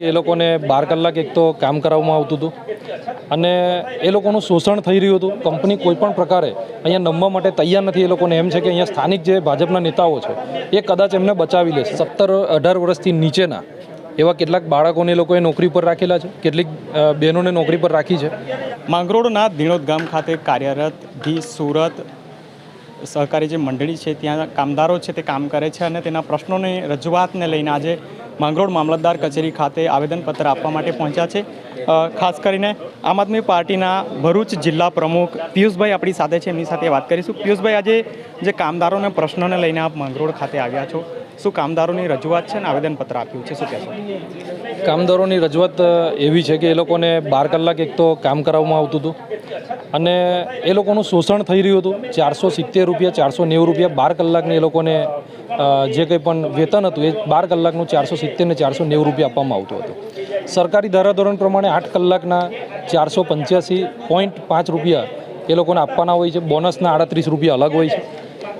એ લોકોને બાર કલાક એક તો કામ કરાવવામાં આવતું હતું. અને એ લોકોનું શોષણ થઈ રહ્યું હતું. કંપની કોઈપણ પ્રકારે અહીંયા નમવા માટે તૈયાર નથી. એ લોકોને એમ છે કે અહીંયા સ્થાનિક જે ભાજપના નેતાઓ છે, એ કદાચ એમને બચાવી લેશે. સત્તર અઢાર વર્ષથી નીચેના એવા કેટલાક બાળકોને એ લોકોએ નોકરી પર રાખેલા છે. કેટલીક બહેનોને નોકરી પર રાખી છે. માંગરોળના ધીણોદ ગામ ખાતે કાર્યરત ધી સુરત સહકારી જે મંડળી છે, ત્યાં કામદારો છે તે કામ કરે છે અને તેના પ્રશ્નોની રજૂઆતને લઈને આજે માંગરોળ મામલતદાર કચેરી ખાતે આવેદનપત્ર આપવા માટે પહોંચ્યા છે. ખાસ કરીને આમ આદમી પાર્ટીના ભરૂચ જિલ્લા પ્રમુખ પિયુષભાઈ આપણી સાથે છે. એમની સાથે વાત કરીશું. પિયુષભાઈ, આજે જે કામદારોના પ્રશ્નોને લઈને આપ માંગરોળ ખાતે આવ્યા છો, શું કામદારોની રજૂઆત છે અને આવેદનપત્ર આપ્યું છે? શું કહેશો? કામદારોની રજૂઆત એવી છે કે એ લોકોને બાર કલાક એક તો કામ કરાવવામાં આવતું હતું. અને એ લોકોનું શોષણ થઈ રહ્યું હતું. ચારસો સિત્તેર રૂપિયા, ચારસો નેવું રૂપિયા, બાર કલાકની એ લોકોને જે કંઈ પણ વેતન હતું, એ બાર કલાકનું ચારસો સિત્તેર ને ચારસો નેવું રૂપિયા આપવામાં આવતું હતું. સરકારી ધારાધોરણ પ્રમાણે આઠ કલાકના ચારસો પંચ્યાસી પોઈન્ટ પાંચ રૂપિયા એ લોકોને આપવાના હોય છે. બોનસના આડત્રીસ રૂપિયા અલગ હોય છે.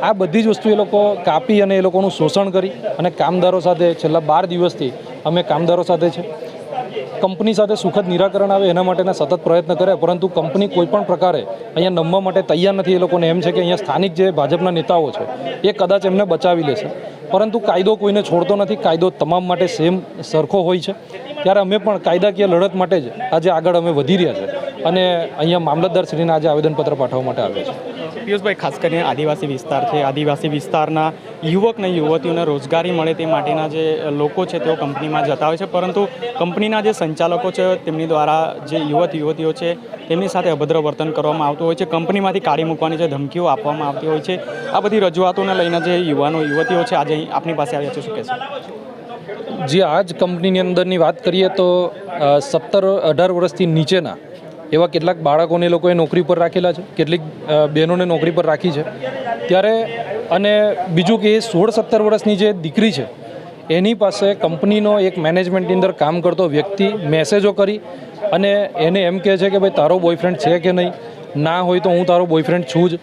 આ બધી જ વસ્તુ એ લોકો કાપી અને એ લોકોનું શોષણ કરી અને કામદારો સાથે છેલ્લા બાર દિવસથી અમે કામદારો સાથે છે. કંપની સાથે સુખદ નિરાકરણ આવે એના માટેના સતત પ્રયત્ન કરે, પરંતુ કંપની કોઈપણ પ્રકારે અહીંયા નમવા માટે તૈયાર નથી. એ લોકોને એમ છે કે અહીંયા સ્થાનિક જે ભાજપના નેતાઓ છે, એ કદાચ એમને બચાવી લેશે. પરંતુ કાયદો કોઈને છોડતો નથી. કાયદો તમામ માટે સેમ સરખો હોય છે. ત્યારે અમે પણ કાયદાકીય લડત માટે જ આજે આગળ અમે વધી રહ્યા છે. અને અહીંયા મામલતદારશ્રીને આજે આવેદનપત્ર પાઠવવા માટે આવ્યા છે પિયુષભાઈ, ખાસ કરીને આદિવાસી વિસ્તાર છે. આદિવાસી વિસ્તારના યુવક અને યુવતીઓને રોજગારી મળે તે માટેના જે લોકો છે તેઓ કંપનીમાં જતા હોય છે. પરંતુ કંપનીના જે સંચાલકો છે, તેમની દ્વારા જે યુવક યુવતીઓ છે, તેમની સાથે અભદ્ર વર્તન કરવામાં આવતું હોય છે. કંપનીમાંથી કાઢી મૂકવાની જે ધમકીઓ આપવામાં આવતી હોય છે. આ બધી રજૂઆતોને લઈને જે યુવાનો, યુવતીઓ છે, આજે આપની પાસે આવ્યા છે. શું છે જે આ જ કંપનીની અંદરની વાત કરીએ તો સત્તર અઢાર વર્ષથી નીચેના એવા કેટલાક બાળકોને લોકોએ નોકરી પર રાખેલા છે, કેટલીક બહેનોને નોકરી પર રાખી છે. ત્યારે, અને બીજું કે એ સોળ સત્તર વર્ષની જે દીકરી છે, એની પાસે કંપનીનો એક મેનેજમેન્ટની અંદર કામ કરતો વ્યક્તિ મેસેજો કરી અને એને એમ કહે છે કે ભાઈ, તારો બોયફ્રેન્ડ છે કે નહીં? ના હોય તો હું તારો બોયફ્રેન્ડ છું જ.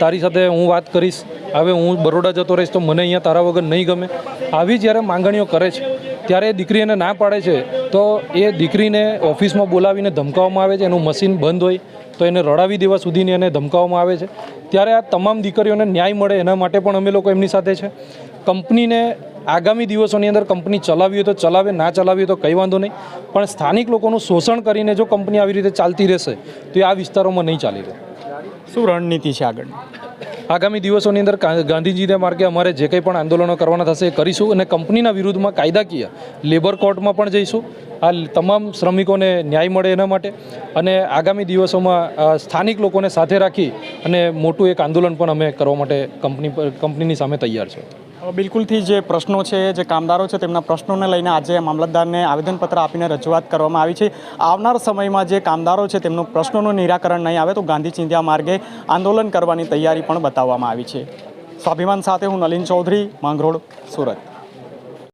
તારી સાથે હું વાત કરીશ. હવે હું બરોડા જતો રહીશ તો મને અહીંયા તારા વગર નહીં ગમે. આવી જ્યારે માંગણીઓ કરે છે ત્યારે એ દીકરી એને ના પાડે છે, તો એ દીકરીને ઓફિસમાં બોલાવીને ધમકાવવામાં આવે છે, એનું મશીન બંધ હોય તો એને રડાવી દેવા સુધીની એને ધમકાવવામાં આવે છે. ત્યારે આ તમામ દીકરીઓને ન્યાય મળે એના માટે પણ અમે લોકો એમની સાથે છે. કંપનીને આગામી દિવસોની અંદર કંપની ચલાવી તો ચલાવે, ના ચલાવી તો કંઈ વાંધો નહીં. પણ સ્થાનિક લોકોનું શોષણ કરીને જો કંપની આવી રીતે ચાલતી રહેશે, તો આ વિસ્તારોમાં નહીં ચાલી રહે. શું રણનીતિ છે આગળ આગામી દિવસોની અંદર ગાંધીજીને માર્ગે અમારે જે કંઈ પણ આંદોલનો કરવાના થશે એ કરીશું અને કંપનીના વિરુદ્ધમાં કાયદાકીય લેબર કોર્ટમાં પણ જઈશું. આ તમામ શ્રમિકોને ન્યાય મળે એના માટે અને આગામી દિવસોમાં સ્થાનિક લોકોને સાથે રાખી અને મોટું એક આંદોલન પણ અમે કરવા માટે કંપની કંપનીની સામે તૈયાર છે. બિલકુલથી જે પ્રશ્નો છે, જે કામદારો છે, તેમના પ્રશ્નોને લઈને આજે મામલતદારને આવેદનપત્ર આપીને રજૂઆત કરવામાં આવી છે. આવનાર સમયમાં જે કામદારો છે, તેમનો પ્રશ્નોનું નિરાકરણ નહીં આવે તો ગાંધી ચિંધ્યા માર્ગે આંદોલન કરવાની તૈયારી પણ બતાવવામાં આવી છે. સ્વાભિમાન સાથે હું નલિન ચૌધરી, માંગરોળ, સુરત.